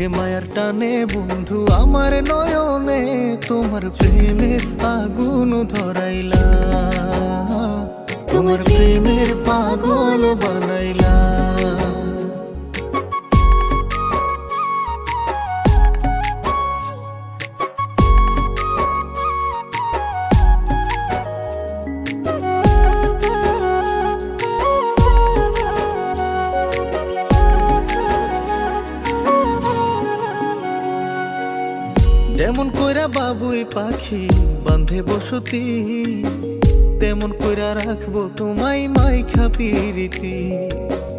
সে মায়ার টানে বন্ধু আমার নয়নে তোমার প্রেমের আগুন ধরাইলা। তোমার প্রেমের পাগল বানাইলা। যেমন কইরা বাবুই পাখি বান্ধে বসতি তেমন কইরা রাখব তোমায় মাই খাপিরিতি বানাইছে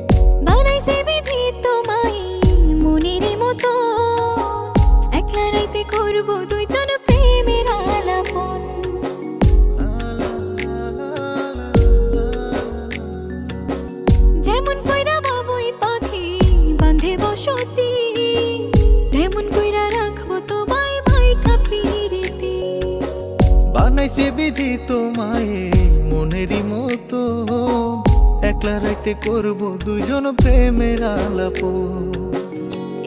বানাইছে বিধি তোমায় মনেরই মতো। একলা রাইতে করব দুজন প্রেমের আলাপ।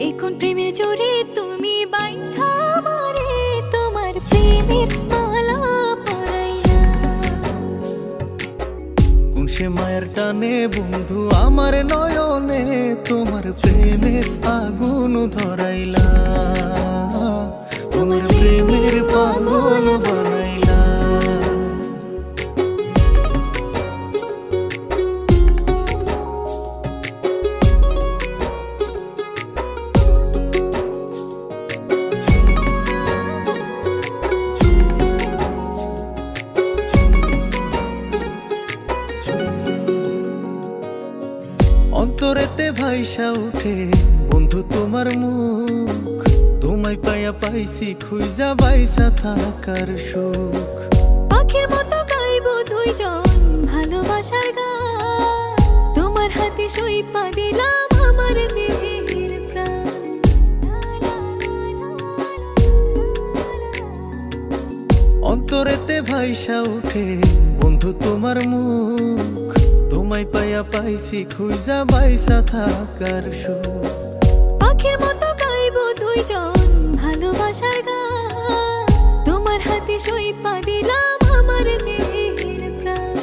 এখন প্রেমের জোরে তুমি মারে তোমার প্রেমের মালা পরাইয়া। কোন সে মায়ের টানে বন্ধু আমার নয়নে তোমার প্রেমের আগুন ধরাইলা। অন্তরেতে ভাইসা উঠে বন্ধু তোমার মুখ। তোমায় পাইয়া পাইছি খুঁজা বাইসা থাকার সুখ। পাখির মতো গাইবো দুইজন ভালোবাসার গান। তোমার হাতে সইপা দিলাম আমার দেহের প্রাণ। অন্তরেতে ভাইসা উঠে বন্ধু তোমার মুখ। তোমায় পাইয়া পাইছি খুঁজা বাইসা থাকার সুখ। পাখির মতো গাইবো দুইজন ভালোবাসার গান তোমার হাতে সইপা দিলাম আমার দেহের প্রাণ।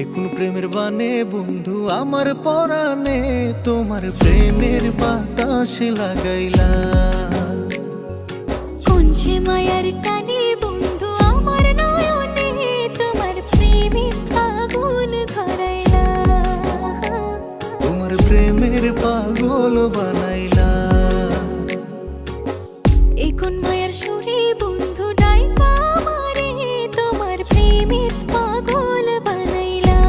এখন প্রেমের বানে বন্ধু আমার পরাণে তোমার প্রেমের বাতাস লাগাইলা কোন সে মায়ার টানে বন্ধু পাগল বানাইলা। এখন মায়ার সুরে বন্ধু ডাইকা মারে তোমার প্রেমের পাগল বানাইলা।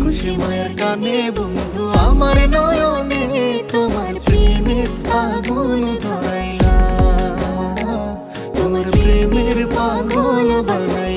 খুশি মায়ের কানে বন্ধু আমার নয়নে তোমার প্রেমের আগুন ধরাইলা। তোমার প্রেমের পাগল বানাইলা।